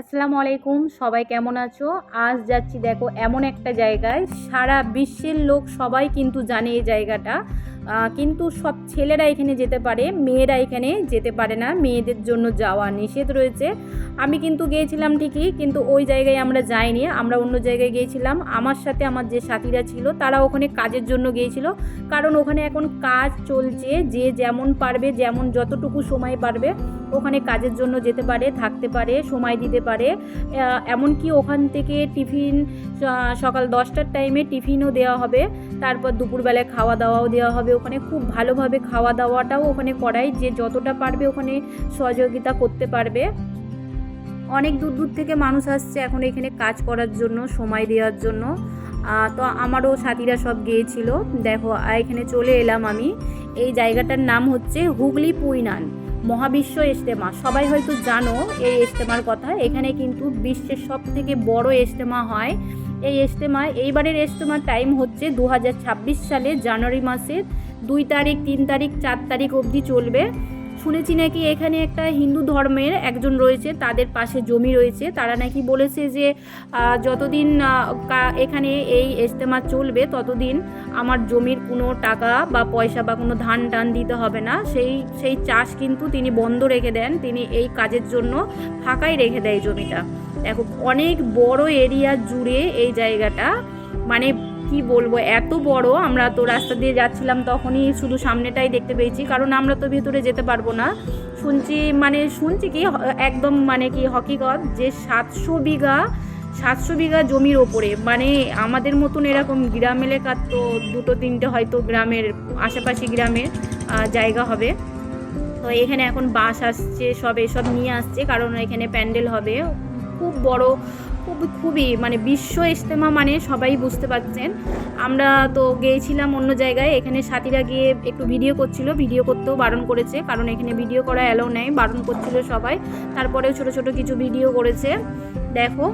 আসসালামু আলাইকুম, সবাই কেমন আছো? আজ যাচ্ছি দেখো এমন একটা জায়গায়। সারা বিশ্বের লোক সবাই কিন্তু জানে এই জায়গাটা। কিন্তু সব ছেলেরা এখানে যেতে পারে, মেয়েরা এখানে যেতে পারে না, মেয়েদের জন্য যাওয়া নিষেধ রয়েছে। আমি কিন্তু গিয়েছিলাম ঠিকই, কিন্তু ওই জায়গায় আমরা যাইনি, আমরা অন্য জায়গায় গিয়েছিলাম। আমার সাথে আমার যে সাথীরা ছিল, তারা ওখানে কাজের জন্য গিয়েছিল। কারণ ওখানে এখন কাজ চলছে, যে যেমন পারবে, যেমন যতটুকু সময় পারবে ওখানে কাজের জন্য যেতে পারে, থাকতে পারে, সময় দিতে পারে। এমনকি ওখান থেকে টিফিন সকাল দশটার টাইমে টিফিনও দেওয়া হবে। তারপর দুপুরবেলায় খাওয়া দাওয়াও দেওয়া হবে ওখানে। খুব ভালোভাবে খাওয়া দাওয়াটাও ওখানে করায় যে যতটা পারবে ওখানে সহযোগিতা করতে পারবে। অনেক দূর দূর থেকে মানুষ আসছে এখন এখানে কাজ করার জন্য, সময় দেওয়ার জন্য। তো আমারও সাথীরা সব গিয়েছিল। দেখো এখানে চলে এলাম আমি। এই জায়গাটার নাম হচ্ছে হুগলি পুইনান। মহাবিশ্ব ইজতেমা। সবাই হয়তো জানো এই ইজতেমার কথা। এখানে কিন্তু বিশ্বের সব থেকে বড় ইজতেমা হয়। এই ইজতেমা, এইবারের ইজতেমার টাইম হচ্ছে দু হাজার ছাব্বিশ সালে জানুয়ারি মাসের দুই তারিখ, তিন তারিখ, চার তারিখ অবধি চলবে। শুনেছি নাকি এখানে একটা হিন্দু ধর্মের একজন রয়েছে, তাদের পাশে জমি রয়েছে। তারা নাকি বলেছে যে যতদিন এখানে এই ইজতেমা চলবে, ততদিন আমার জমির কোনো টাকা বা পয়সা বা কোনো ধান টান দিতে হবে না। সেই সেই চাষ কিন্তু তিনি বন্ধ রেখে দেন। তিনি এই কাজের জন্য ফাঁকাই রেখে দেয় জমিটা। দেখো, অনেক বড় এরিয়া জুড়ে এই জায়গাটা। মানে কি বলব, এত বড়, আমরা তো রাস্তা দিয়ে যাচ্ছিলাম তখনই শুধু সামনেটাই দেখতে পেয়েছি, কারণ আমরা তো ভেতরে যেতে পারব না। শুনছি মানে শুনছি কি একদম মানে কি হকিকত যে সাতশো বিঘা সাতশো বিঘা জমির ওপরে মানে আমাদের মতন এরকম গ্রাম এলাকার তো দুটো তিনটে হয়তো গ্রামের আশেপাশে গ্রামের জায়গা হবে। তো এখানে এখন বাস আসছে, সব এসব নিয়ে আসছে, কারণ এখানে প্যান্ডেল হবে। খুব বড় খুব খুবই মানে বিশ্ব ইজতেমা মানে সবাই বুঝতে পারছেন। আমরা তো গিয়েছিলাম অন্য জায়গায়, এখানে সাথীরা গিয়ে একটু ভিডিও করছিল। ভিডিও করতেও বারণ করেছে, কারণ এখানে ভিডিও করা অ্যালাউ নেই, বারণ করছিল সবাই। তারপরেও ছোট ছোট কিছু ভিডিও করেছে। দেখো।